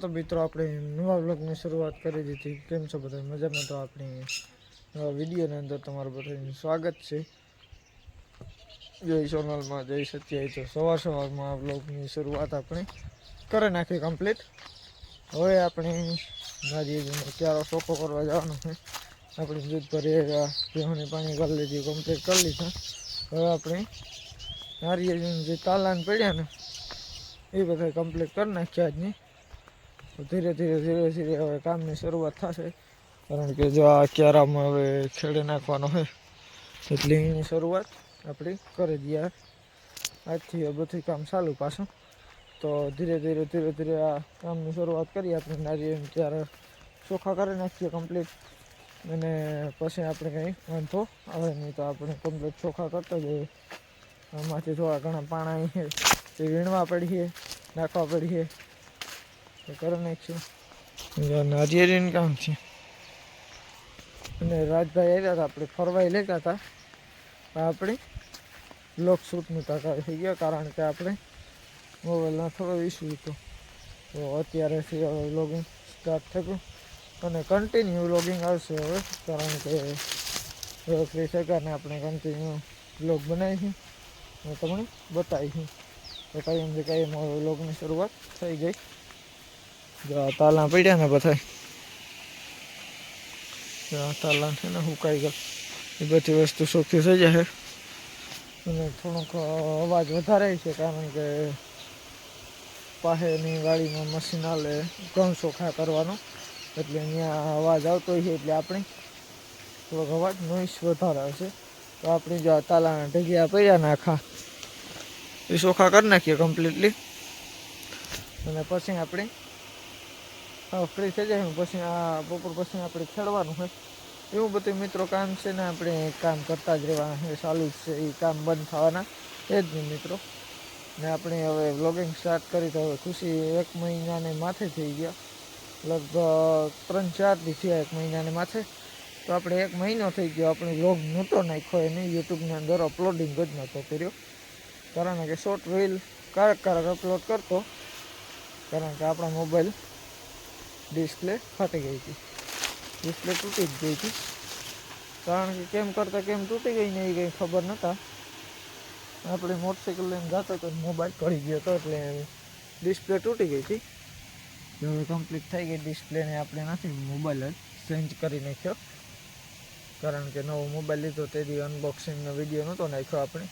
તો મિત્રો આપણે નવા બ્લોગની શરૂઆત કરી દીધી. કેમ છો બધા? મજામાં તો આપણી નવા વિડીયોની અંદર તમારું બધાનું સ્વાગત છે. જય સોનલમાં જય સત્યાય તો સવાર સવારમાં આ બ્લોગની શરૂઆત આપણે કરી નાખી કમ્પ્લીટ હવે આપણે નારિયેળીનો ક્યારો ચોખ્ખો કરવા જવાનો છે. આપણે દૂધ ભરી ભેહોને પાણી કરી લીધી કમ્પ્લીટ કરી લીધા. હવે આપણે નારિયેળીના જે તાલાન પડ્યા ને, એ બધા કમ્પ્લીટ કરી નાખ્યા આજની. તો ધીરે ધીરે ધીરે ધીરે હવે કામની શરૂઆત થશે. કારણ કે જો આ ક્યારામાં હવે ખેડે નાખવાનો હોય એટલે એની શરૂઆત આપણી કરી દઈએ. આજથી હવે બધું કામ ચાલુ પાછું. તો ધીરે ધીરે ધીરે ધીરે આ કામની શરૂઆત કરીએ આપણે, નારિયેળ ત્યારે ચોખ્ખા કરી નાખીએ કમ્પ્લીટ અને પછી આપણે કંઈ વાંધો આવે નહીં તો આપણે કમ્પ્લીટ ચોખ્ખા કરતા જઈએ. આમાંથી થોડા ઘણા પાણા તે વીણવા પડીએ, નાખવા પડીએ. કરી છું નારિયેળીનું કામ છે. અને રાજભાઈ આવ્યા હતા, આપણે ફરવાય લેતા હતા. આપણે બ્લોક શૂટનું થઈ ગયા, કારણ કે આપણે મોબાઈલમાં થોડો ઇસ્યુ હતો. તો અત્યારેથી હવે વ્લોગિંગ સ્ટાર્ટ થયું. અને કન્ટિન્યુ વ્લોગિંગ આવશે હવે, કારણ કે ફ્રી થયા આપણે કન્ટિન્યુ બ્લોગ બનાવીશું અને તમને બતાવીશું તો કાંઈ એમ કાંઈ હવે વ્લોગની શરૂઆત થઈ ગઈ. જો તાલા પડ્યા ને બધા જો તાલા છે ને હુકાઈ ગયા. એ બધી વસ્તુ સોખી થઈ જાય અને થોડોક અવાજ વધારે છે કારણ કે પાસેની વાડીમાં મશીન હાલે ઘઉં ચોખા કરવાનો. એટલે અહીંયા અવાજ આવતો છે એટલે આપણે થોડોક અવાજ, નોઈસ વધારે હશે તો આપણે જો આ તાલાના ઢગિયા પડ્યા ને આખા, એ ચોખા કરી નાખીએ કમ્પ્લીટલી અને પછી આપણે ફ્રી થઈ જાય પછી આ બપોર પછી આપણે ખેડવાનું હોય. એવું બધું મિત્રો કામ છે ને, આપણે કામ કરતા જ રહેવાના છે ચાલુ જ છે એ કામ બંધ થવાના. એ જ નહીં મિત્રો. ને આપણે હવે વ્લોગિંગ સ્ટાર્ટ કરી તો હવે ખુશી એક મહિનાને માથે થઈ ગયા. લગભગ ત્રણ ચાર દી થયા એક મહિનાને માથે. તો આપણે એક મહિનો થઈ ગયો, આપણે વ્લોગ નહોતો નાખ્યો એને. યુટ્યુબની અંદર અપલોડિંગ જ નહોતો કર્યો. કારણ કે શોર્ટ રીલ ક્યારેક ક્યારેક અપલોડ કરતો. કારણ કે આપણા મોબાઈલ ડિસ્પ્લે ફાટી ગઈ હતી ડિસ્પ્લે તૂટી જ ગઈ હતી કારણ કે કેમ કરતાં કેમ તૂટી ગઈ ને એ કંઈ ખબર નહોતા આપણે મોટરસાઇકલ લઈને જતો તો મોબાઈલ પડી ગયો હતો એટલે ડિસ્પ્લે તૂટી ગઈ હતી હવે કમ્પ્લીટ થઈ ગઈ ડિસ્પ્લેને આપણે નથી મોબાઈલ જ ચેન્જ કરી નાખ્યો। કારણ કે નવો મોબાઈલ લીધો તેથી અનબોક્સિંગનો વીડિયો નહોતો નાખ્યો આપણે।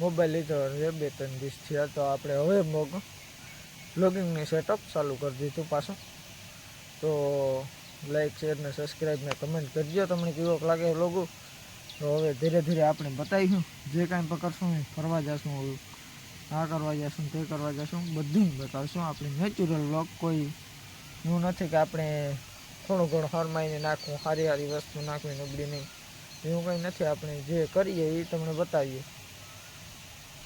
મોબાઈલ લીધો હવે બે ત્રણ દિવસ થયા તો આપણે હવે મોગ બ્લોગિંગની સેટઅપ ચાલુ કરી દીધું પાછું। તો લાઈક શેર ને સબસ્ક્રાઈબ ને કમેન્ટ કરજો. તમને કેવો લાગે લોગો તો હવે ધીરે ધીરે આપણે બતાવીશું. જે કાંઈ પકડશું એ ફરવા જશું આ કરવા જશું, તે કરવા જશું, બધું બતાવશું. આપણે નેચરલ વ્લોગ કોઈ એવું નથી કે આપણે થોડું ઘણું હરમાઈને નાખવું સારી સારી વસ્તુ નાખવી, નબળી નહીં. એવું કંઈ નથી. આપણે જે કરીએ એ તમને બતાવીએ.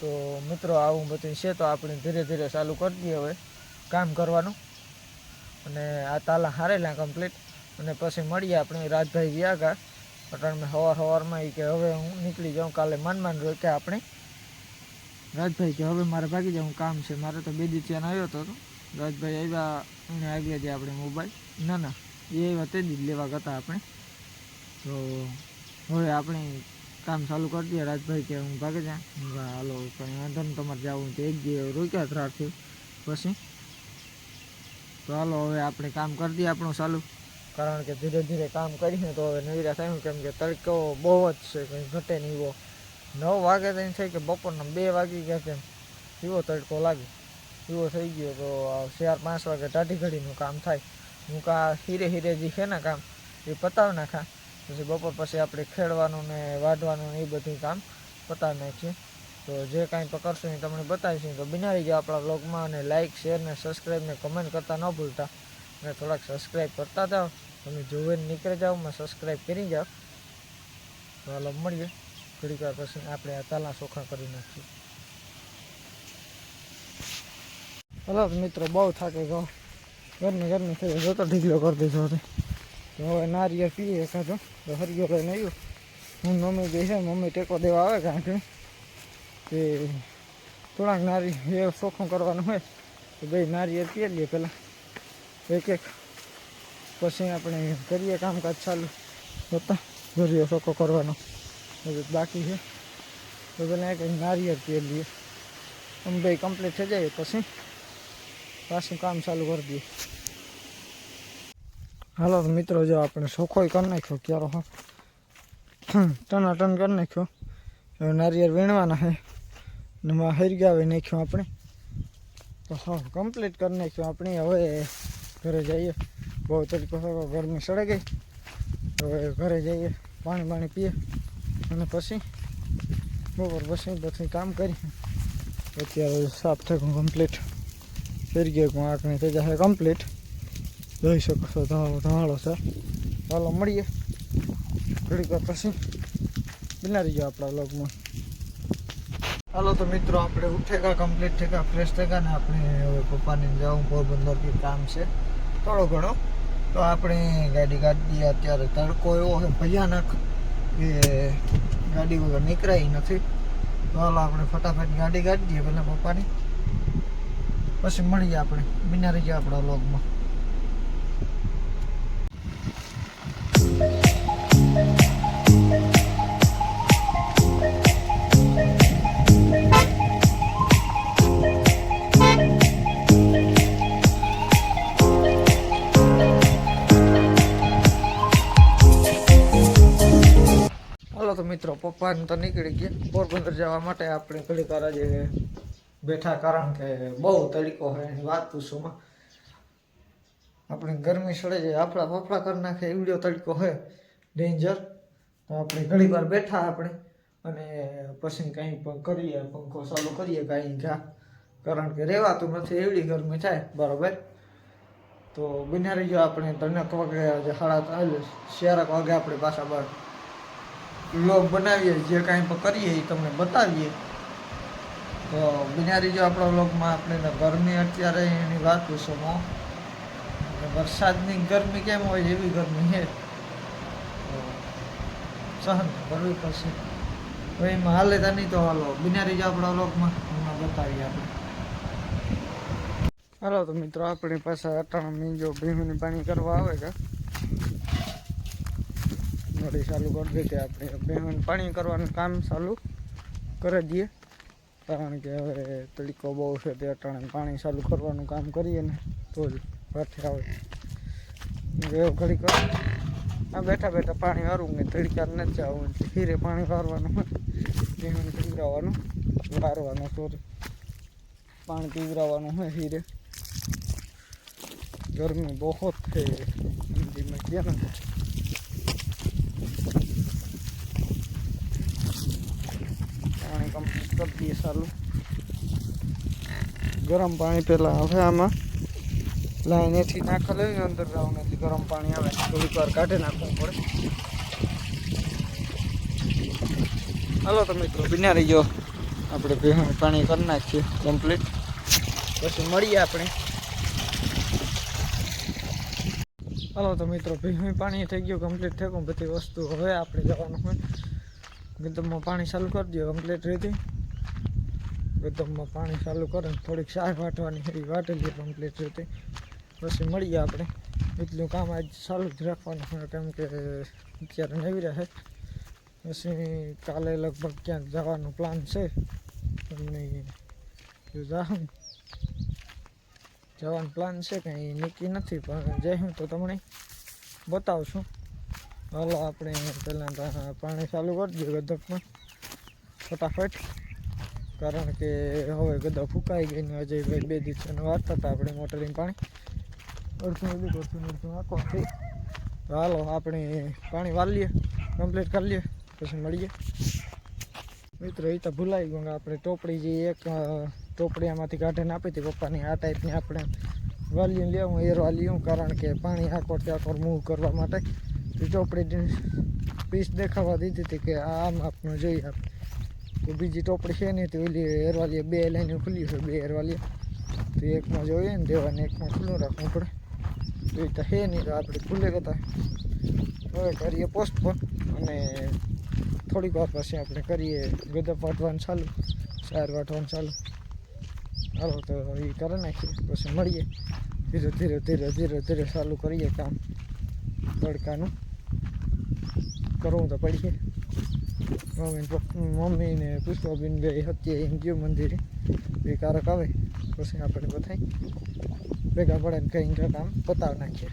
તો મિત્રો, આવું બધું છે તો આપણે ધીરે ધીરે ચાલુ કરી દઈએ હવે. કામ કરવાનું. અને આ તાલા હારેલા કમ્પ્લીટ અને પછી મળીએ આપણે રાજભાઈ વ્યાગા. મેં સવાર સવારમાં એ કે હવે હું નીકળી જાઉં, કાલે માન માન રોક્યા આપણે. રાજભાઈ કે હવે મારે ભાગી જવું, કામ છે. મારે તો બે દી ત્યાં આવ્યો હતો. રાજભાઈ આવ્યા, એને આવ્યા દે આપણે મોબાઈલ. ના ના. એ આવ્યા તે જ લેવા ગયા આપણે. તો હવે આપણે કામ ચાલુ કરી દઈએ. રાજભાઈ કે હું ભાગે જા હાલો, કંઈ વાંધો નહીં, તમારે જવું તો એક દી રોક્યા ત્રારથી પછી તો હાલો, હવે આપણે કામ કરી દઈએ આપણું ચાલુ. કારણ કે ધીરે ધીરે કામ કરીએ તો હવે નવીરા થયું કેમ કે તડકો બહુ જ છે, કંઈ ઘટે નહીં એવો. નવ વાગે થઈને છે કે બપોરના બે વાગી ગયા કેમ એવો તડકો લાગે? એવો થઈ ગયો? તો ચાર પાંચ વાગે ટાઢી ઘડીનું કામ થાય. હું કા હીરે હીરે જે છે ને કામ, એ પતાવી નાખા. પછી બપોર પછી આપણે ખેડવાનું ને વાઢવાનું ને એ બધું કામ પતાવી નાખીએ. તો જે કાંઈ પણ કરશું એ તમને બતાવીશું. તો બિનારી જાઓ આપણા બ્લોગમાં અને લાઇક શેર ને સબસ્ક્રાઈબ ને કમેન્ટ કરતા ન ભૂલતા. અને થોડાક સબસ્ક્રાઈબ કરતા જાઓ. તમે જોઈને નીકળી જાઓ મેં સબસ્ક્રાઈબ કરી જાઓ. હાલો મળીએ. થોડીક વાર પછી આપણે આ તાલા ચોખા કરી નાખીએ. હલો મિત્રો, બહુ થાકે ગયો. ગરમી ગરમી થઈ જોતો ઢીકલો કરી દીધો હતો તો હવે નારિયેળ પીએ એકાદો. તો હરિયો લઈને આવ્યો હું મમ્મી બે છે મમ્મી ટેકો દેવા આવે કારણ કે તે થોડાક નારી એ ચોખ્ખું કરવાનું હોય, તો બે નારિયેળ પીએ લઈએ પહેલાં. એક એક. પછી આપણે કરીએ કામકાજ ચાલુ. હોતા દરિયો સોકો કરવાનો. હજુ બાકી છે. તો પહેલાં એક નારિયેળ તેલ લઈએ. અમે બે કમ્પ્લીટ થઈ જાય, પછી પાછું કામ ચાલુ કરી દઈએ. હાલો તો મિત્રો, જો આપણે સોખોય કરી નાખ્યો ક્યારો હા. ટના ટન કરી નાખ્યો. હવે નારિયેળ વીણવાના છે. ને માં હરગાવી નાખ્યું આપણે. તો હા કમ્પ્લીટ કરી નાખ્યું આપણે. હવે ઘરે જઈએ. બહુ તરીકો ગરમી સડે ગઈ. હવે ઘરે જઈએ, પાણી પાણી પીએ. અને પછી બપોર પછી પછી કામ કરી. અત્યારે સાફ થયું કમ્પ્લીટ ફેરી ગયો આંકણી થઈ જશે કમ્પ્લીટ જોઈ શકો છો ધોળો ધોળો છે. ચાલો મળીએ. ઘડીક વાર પછી. બિનારી ગયો આપણા લોગમાં હાલો તો મિત્રો, આપણે ઉઠેગા કમ્પ્લીટ થેગા ફ્રેશ થેગા ને આપણે હવે પપ્પાને જવું પોરબંદર કે કામ છે. થોડો ઘણો. તો આપણે ગાડી કાઢી અત્યારે તડકો એવો છે, ભયાનક, કે ગાડી વગર નીકળાય નથી. તો હાલો આપણે ફટાફટ ગાડી કાઢી દઈએ પહેલાં પપ્પાની. પછી મળીએ આપણે બિનારી ગયા આપણા લોગમાં મિત્રો, પપ્પાને તો નીકળી ગયા. પોરબંદર જવા માટે આપણે ઘડીક વાર આજે બેઠા, કારણ કે બહુ તડકો હોય એની વાત પૂછોમાં આપણે ગરમી સડે છે, આપણા ફફડા કરી નાખે એવડો તડકો હોય. ડેન્જર તો આપણે ઘણી વાર બેઠા આપણે. અને પછી કંઈ પણ કરીએ, પંખો ચાલુ કરીએ, કાંઈ ઘા. કારણ કે રહેવાતું નથી, એવડી ગરમી થાય, બરાબર. તો બિનારી જો આપણે, ત્રણેક વાગે સાડા ત્રણ ચારક વાગે આપણે પાછા બાર. વ્લોગ બનાવીએ, જે કાંઈ પણ કરીએ એ તમને બતાવીએ. તો બિનારી જો આપણા બ્લોગમાં આપણે ગરમી અત્યારે એની વાત અને વરસાદની ગરમી કેમ હોય એવી ગરમી છે. તો સહન કરવી પડશે. હવે એમાં હાલે તો નહીં તો હાલો, બિનારી જો આપણા બ્લોગમાં એમાં બતાવીએ આપણે. હાલો તો મિત્રો, આપણી પાસે અટાણા મીંજો ભીમની પાણી કરવા આવે કે નળી ચાલુ કરી દીધી આપણે ભીમની પાણી કરવાનું કામ ચાલુ કરી દઈએ કારણ કે હવે તડકો બહુ છે તે અટાણે પાણી ચાલુ કરવાનું કામ કરીએ ને તો જ વાઠે આવે એવું ઘડી કર આ બેઠા બેઠા પાણી વારવું ને તડકા નથી જવું એટલે હીરે પાણી વારવાનું હોય ભીમને પીવરાવવાનું વારવાનું સોરી પાણી પીવરાવવાનું હોય હીરે गर्मी बहुत है हिंदी में क्या ना કરી દઈએ સારું. ગરમ પાણી પહેલાં હવે આમાં. લાઈન એથી નાખેલું હોય અંદર જવું નથી ગરમ પાણી આવે. થોડીક વાર કાઢી નાખવું પડે. હાલો તો મિત્રો બિના રહી ગયો આપણે ભેહું પાણી કરી નાખીએ કમ્પ્લીટ પછી મળીએ આપણે. હાલો તો મિત્રો ભીમું પાણી થઈ ગયું કમ્પ્લીટ થઈ ગયું. બધી વસ્તુ હવે આપણે જવાનું હોય. ગીતમાં પાણી ચાલુ કરી દો કમ્પ્લીટ રીતે ગદમમાં પાણી ચાલુ કરે ને થોડીક સાર વાટવાની એવી વાટેલી કમ્પ્લીટ રીતે પછી મળીએ આપણે. એટલું કામ આજ ચાલુ જ રાખવાનું હોય કેમ કે અત્યારે નવી રહે પછી કાલે લગભગ ક્યાંક જવાનું પ્લાન છે. તમને જાઉં. જવાનું પ્લાન છે કંઈ નક્કી નથી, પણ જઈશું તો તમને બતાવશું. હાલો, આપણે પહેલાં પાણી ચાલુ કરી દઈએ ગધકમાં ફટાફટ. કારણ કે હવે બધા ફૂંકાઈ ગઈ ને અજયભાઈ બે દિવસને વારતા હતા આપણે મોટરિંગ પાણી અડધું અડધું અડધું અડધું આખો થઈ હાલો, આપણે પાણી વાલીએ કમ્પ્લીટ કરી લઈએ, પછી મળીએ. મિત્રો એ તો ભૂલાઈ ગયું આપણે ટોપડી જે એક ટોપડીમાંથી ટોપડી કાઢીને આપી હતી પપ્પાની, આ ટાઈપની આપણે વાલ્યું લેવું એરવા લઉં કારણ કે પાણી આકોર ત્યાકોર મૂવ કરવા માટે તો ચોપડી પીસ દેખાવા દીધી હતી કે આ આમ આપનું જોઈએ આપ તો બીજી ટોપડી છે નહીં તો ઓલી એરવાલીએ બે લાઈન ખુલ્લી છે બે એરવાલીએ તો એકમાં જોઈએ ને દેવાને એકમાં ખુલ્લું રાખવું પડે. તો એ તો છે નહીં તો આપણે ખુલ્લે કરતા. હવે કરીએ પોસ્ટપોન અને થોડીક વાર પછી આપણે કરીએ ગદપ વાટવાનું ચાલુ, સાર વાટવાનું ચાલુ. હાલો તો એ કરી નાખીએ, પછી મળીએ. ધીરે ધીરે ધીરે ધીરે ધીરે ચાલુ કરીએ કામ. તડકાનું. કરવું તો પડીએ મમ્મી મમ્મી ને પુષ્પાબેન બે હતી એમ ગયું મંદિરે. એ કારક આવે, પછી આપણે બધા ભેગા પડે ને કંઈ કામ પતાવી નાખીએ.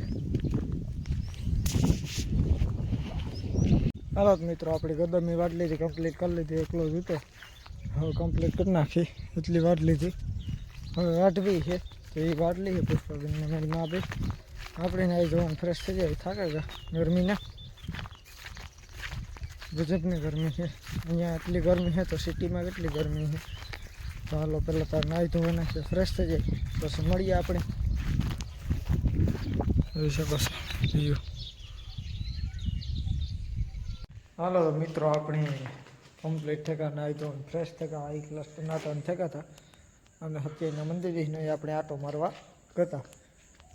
હાલો મિત્રો, આપણી ગદમની વાટ લીધી કમ્પ્લીટ કરી લીધી એકલો જ હતો હવે કમ્પ્લીટ કરી નાખી, એટલી વાટ લીધી હવે વાટવી છે, તો એ વાટ લઈએ પુષ્પાબેનને મારી મા બે. આપણે આવી જવાનું ફ્રેશ થઈ જાય, થાકે ગરમીના. ગજબની ગરમી છે. અહીંયા એટલી ગરમી છે તો સિટીમાં કેટલી ગરમી છે? તો હાલો પહેલાં તાર નાહી ધોવાના છે ફ્રેશ થઈ જાય. પછી મળીએ આપણે. જોઈ શકો છો. હાલો મિત્રો, આપણે કમ્પ્લીટ થયા નાહી ધોઈને ફ્રેશ થયા આ ક્લાસ નાતા થયા હતા. અને સત્યના મંદિરનો આપણે આટો મારવા ગતા.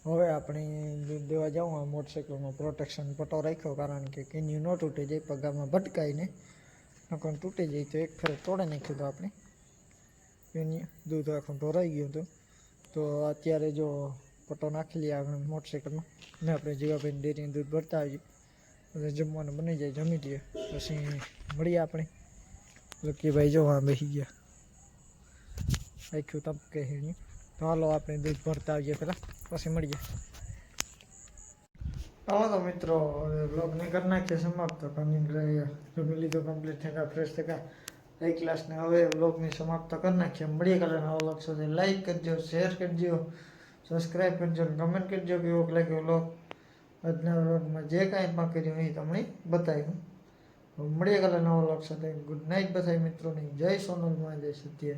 હવે આપણે દૂધ દેવા જાઉં આ મોટરસાઇકલમાં પ્રોટેક્શન પટો રાખ્યો, કારણ કે કેન્યુ ન તૂટી જાય પગામાં ભટકાઈને નકર તૂટી જાય તો એક ફેર તોડે નાખ્યું તો આપણે. કેન્યુ, દૂધ આખું ઢોરાઈ ગયું હતું. તો અત્યારે જો પટો નાખી લઈએ આગળ મોટરસાઇકલમાં ને આપણે જીવાભાઈને ડેરીનું દૂધ ભરતા આવીએ એટલે જમવાનું બની જાય, જમી લઈએ. પછી મળીએ આપણે. લકીભાઈ જો આ બેસી ગયા. રાખ્યું તપકે હીણ્યું તો હાલો આપણે દૂધ ભરતા આવીએ પહેલાં. પછી મળીએ. આવો તો મિત્રો બ્લોગને કરી નાખીએ સમાપ્ત. કમિંગ જમી લીધું કમ્પ્લીટ થયા ફ્રેશ થયા એક ક્લાસને હવે બ્લોગને સમાપ્ત કરી નાખીએ. મળીએ કાલે નવો બ્લોગ સાથે. લાઈક કરજો શેર કરજો સબસ્ક્રાઈબ કરજો અને કમેન્ટ કરજો કે એવો લાગ્યો બ્લોગ આજના બ્લોગમાં જે કાંઈ પણ કર્યું એ તમને બતાવ્યું. મળીએ કાલે નવો બ્લોગ સાથે. ગુડ નાઇટ બધાય મિત્રોની. જય સોનલમાં જય સત્ય.